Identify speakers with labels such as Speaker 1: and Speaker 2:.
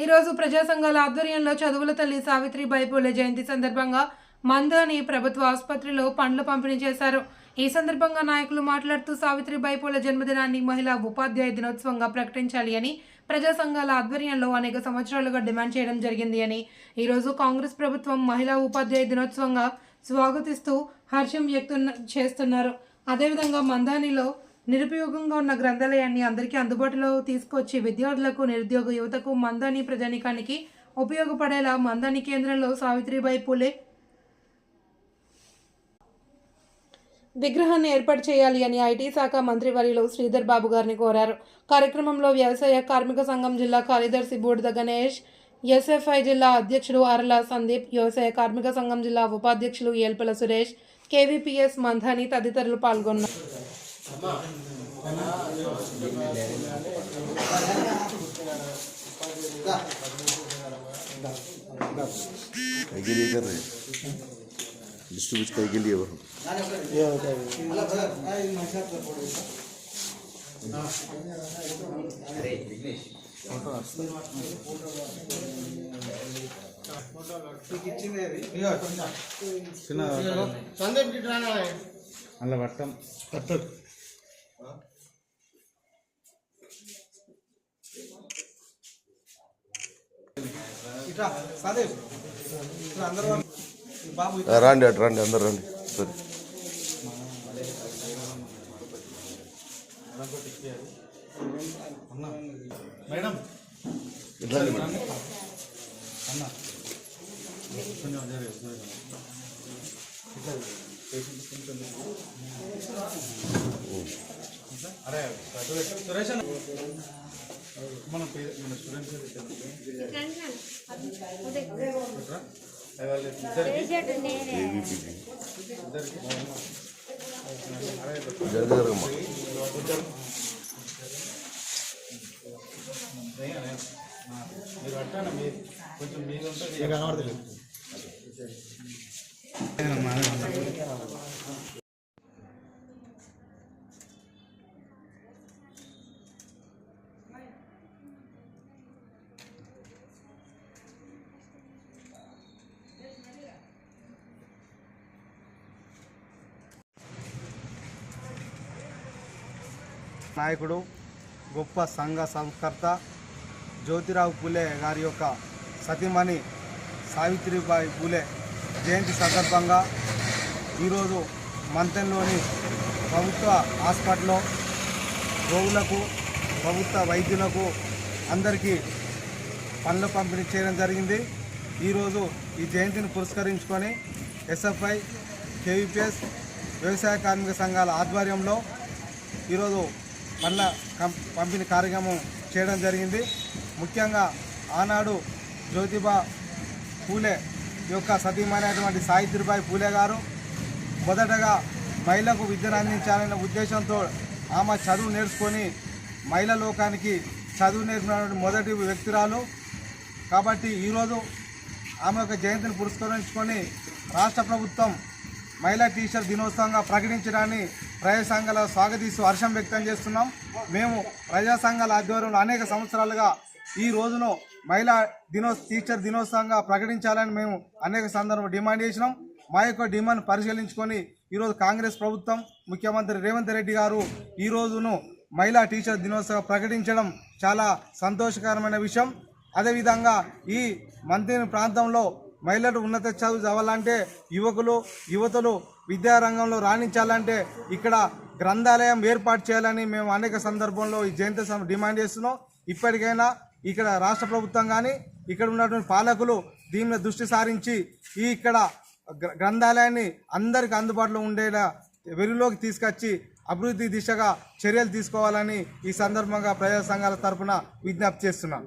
Speaker 1: ఈరోజు ప్రజా సంఘాల ఆధ్వర్యంలో చదువుల తల్లి సావిత్రిబాయి పూలే జయంతి సందర్భంగా మందాని ప్రభుత్వ ఆసుపత్రిలో పండ్లు పంపిణీ చేశారు. ఈ సందర్భంగా నాయకులు మాట్లాడుతూ సావిత్రిబాయి పూలే జన్మదినాన్ని మహిళా ఉపాధ్యాయ దినోత్సవంగా ప్రకటించాలి అని ప్రజా సంఘాల ఆధ్వర్యంలో అనేక సంవత్సరాలుగా డిమాండ్ చేయడం జరిగింది అని ఈరోజు కాంగ్రెస్ ప్రభుత్వం మహిళా ఉపాధ్యాయ దినోత్సవంగా స్వాగతిస్తూ హర్షం వ్యక్తం చేస్తున్నారు. అదేవిధంగా మందానిలో నిరుపయోగంగా ఉన్న గ్రంథాలయాన్ని అందరికీ అందుబాటులో తీసుకొచ్చి విద్యార్థులకు నిరుద్యోగ యువతకు మందాని ప్రజానికానికి ఉపయోగపడేలా మందాని కేంద్రంలో సావిత్రిబాయి పూలే విగ్రహాన్ని ఏర్పాటు చేయాలి అని ఐటీ శాఖ మంత్రి వర్యులు శ్రీధర్ బాబు గారిని కోరారు. కార్యక్రమంలో వ్యవసాయ కార్మిక సంఘం జిల్లా కార్యదర్శి బూడిద గణేష్ ఎస్ఎఫ్ఐ జిల్లా అధ్యక్షుడు అరల సందీప్ వ్యవసాయ కార్మిక సంఘం జిల్లా ఉపాధ్యక్షులు ఏల్పల సురేష్ కేవీపీఎస్ మంధాని తదితరులు పాల్గొన్నారు.
Speaker 2: कई के लिए कर रहे हैं डिस्ट्रीब्यूट कई के लिए वो
Speaker 3: అలా పట్టం పట్టదు
Speaker 2: రండి అటు రండి అందరు రండి. సరే.
Speaker 3: మేడం. అన్న. ఇట్లా కొంచెం అరే. సురేష్ అన్న. మన పే- మన స్టూడెంట్స్ పెట్టరా? అవి వాళ్ళు ఇద్దరికి
Speaker 2: ఏబీపీపీ
Speaker 3: ఇద్దరికి
Speaker 2: జరగ జరగమ్మా
Speaker 3: మీరు పట్టాను మీ కొంచెం మీద ఉంటుంది
Speaker 4: నాయకుడు గొప్ప సంఘ సంస్కర్త జ్యోతిరావు పూలే గారి యొక్క సతీమణి సావిత్రిబాయి పూలే జయంతి సందర్భంగా ఈరోజు మంతెన్లోని ప్రభుత్వ హాస్పిటల్లో రోగులకు ప్రభుత్వ వైద్యులకు అందరికీ పనులు పంపిణీ చేయడం జరిగింది. ఈరోజు ఈ జయంతిని పురస్కరించుకొని ఎస్ఎఫ్ఐ కేవీపీఎస్ వ్యవసాయ కార్మిక సంఘాల ఆధ్వర్యంలో ఈరోజు పండ్ల పంపిణీ కార్యక్రమం చేయడం జరిగింది. ముఖ్యంగా ఆనాడు జ్యోతిబా పూలే యొక్క సతీమైనటువంటి సావిత్రిబాయి పూలే గారు మొదటగా మహిళకు విద్యను అందించాలనే ఉద్దేశంతో ఆమె చదువు నేర్చుకొని మహిళా లోకానికి చదువు నేర్పినటువంటి మొదటి వ్యక్తురాలు. కాబట్టి ఈరోజు ఆమె యొక్క జయంతిని పురస్కరించుకొని రాష్ట్ర ప్రభుత్వం మహిళా టీచర్ దినోత్సవంగా ప్రకటించడాన్ని ప్రజా సంఘాల స్వాగతిస్తూ హర్షం వ్యక్తం చేస్తున్నాం. మేము ప్రజా సంఘాల ఆధ్వర్యంలో అనేక సంవత్సరాలుగా ఈ రోజును మహిళా దినో టీచర్ దినోత్సవంగా ప్రకటించాలని మేము అనేక సందర్భంలో డిమాండ్ చేసినాం. మా యొక్క డిమాండ్ పరిశీలించుకొని ఈరోజు కాంగ్రెస్ ప్రభుత్వం ముఖ్యమంత్రి రేవంత్ రెడ్డి గారు ఈ రోజును మహిళా టీచర్ దినోత్సవం ప్రకటించడం చాలా సంతోషకరమైన విషయం. అదేవిధంగా ఈ మంత్రి ప్రాంతంలో మహిళలు ఉన్నత చదువు చదవాలంటే యువకులు యువతులు విద్యారంగంలో రాణించాలంటే ఇక్కడ గ్రంథాలయం ఏర్పాటు చేయాలని మేము అనేక సందర్భంలో ఈ జయంతి డిమాండ్ చేస్తున్నాం. ఇప్పటికైనా ఇక్కడ రాష్ట్ర ప్రభుత్వం కానీ ఇక్కడ ఉన్నటువంటి పాలకులు దీని దృష్టి సారించి ఈ ఇక్కడ గ్ర- గ్రంథాలయాన్ని అందరికి అందుబాటులో ఉండేలా వెలుగులోకి తీసుకొచ్చి అభివృద్ధి దిశగా చర్యలు తీసుకోవాలని ఈ సందర్భంగా ప్రజా సంఘాల తరపున విజ్ఞప్తి చేస్తున్నాం.